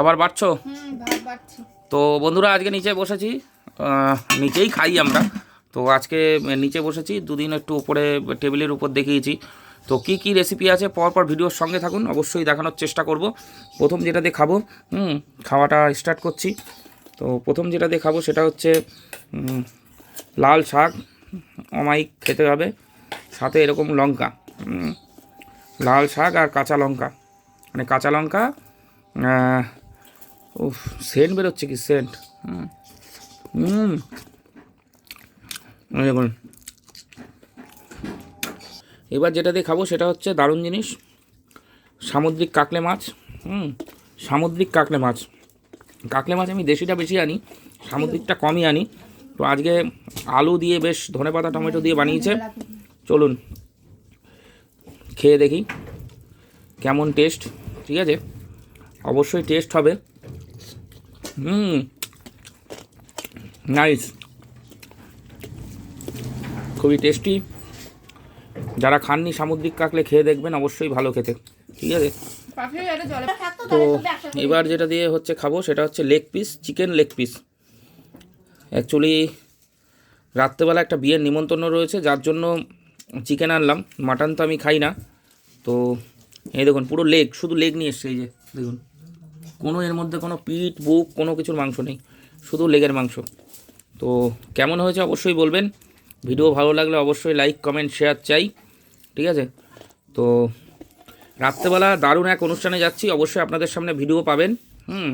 খাবার বাড়ছো? তো বন্ধুরা আজকে নিচে বসেছি। নিচেই খাই আমরা। তো আজকে নিচে বসেছি দুদিন একটু উপরে টেবিলের উপর দেখিয়েছি। তো কি কি রেসিপি আছে পরপর ভিডিওর সঙ্গে থাকুন অবশ্যই দেখানোর চেষ্টা করব। প্রথম যেটা দিয়ে খাব হুম খাওয়াটা স্টার্ট করছি। তো প্রথম যেটা দিয়ে খাব সেটা হচ্ছে লাল শাক অমায়িক খেতে হবে। সাথে এরকম লঙ্কা লাল শাক আর কাঁচা লঙ্কা। মানে কাঁচা লঙ্কা উফ, সেন্ট বেরোচ্ছে কি, সেন্ট? হুম। দেখুন। এবার যেটা দিয়ে খাব সেটা হচ্ছে দারুণ জিনিস, সামুদ্রিক কাকলে মাছ। হুম, সামুদ্রিক কাকলে মাছ। কাকলে মাছ আমি দেশিটা বেশি আনি, সামুদ্রিকটা কমই আনি। তো আজকে আলু দিয়ে বেশ ধনেপাতা টমেটো দিয়ে বানিয়েছে। চলুন, খেয়ে দেখি, কেমন টেস্ট, ঠিক আছে? অবশ্যই টেস্ট হবে। হুম নাইস খুবই টেস্টি যারা খাননি সামুদ্রিক কাকলে খেয়ে দেখবেন অবশ্যই ভালো খেতে। ঠিক আছে? তো এবার যেটা দিয়ে হচ্ছে খাব সেটা হচ্ছে leg piece chicken leg piece actually রাত্রেবেলা একটা বিয়ের নিমন্ত্রণ রয়েছে যার জন্য চিকেন আনলাম। মাটন তো আমি খাই না। তো এই দেখুন পুরো লেগ শুধু লেগ নিয়ে এসছে এই যে দেখুন। কোনো এর মধ্যে কোনো পিঠ, বুক, কোনো কিছুর মাংস নেই, শুধু লেগের মাংস। তো কেমন হয়েছে অবশ্যই বলবেন। ভিডিও ভালো লাগলে অবশ্যই লাইক কমেন্ট শেয়ার চাই, ঠিক আছে? তো রাত্রেবেলা দারুণ এক অনুষ্ঠানে যাচ্ছি, অবশ্যই আপনাদের সামনে ভিডিও পাবেন, হুম?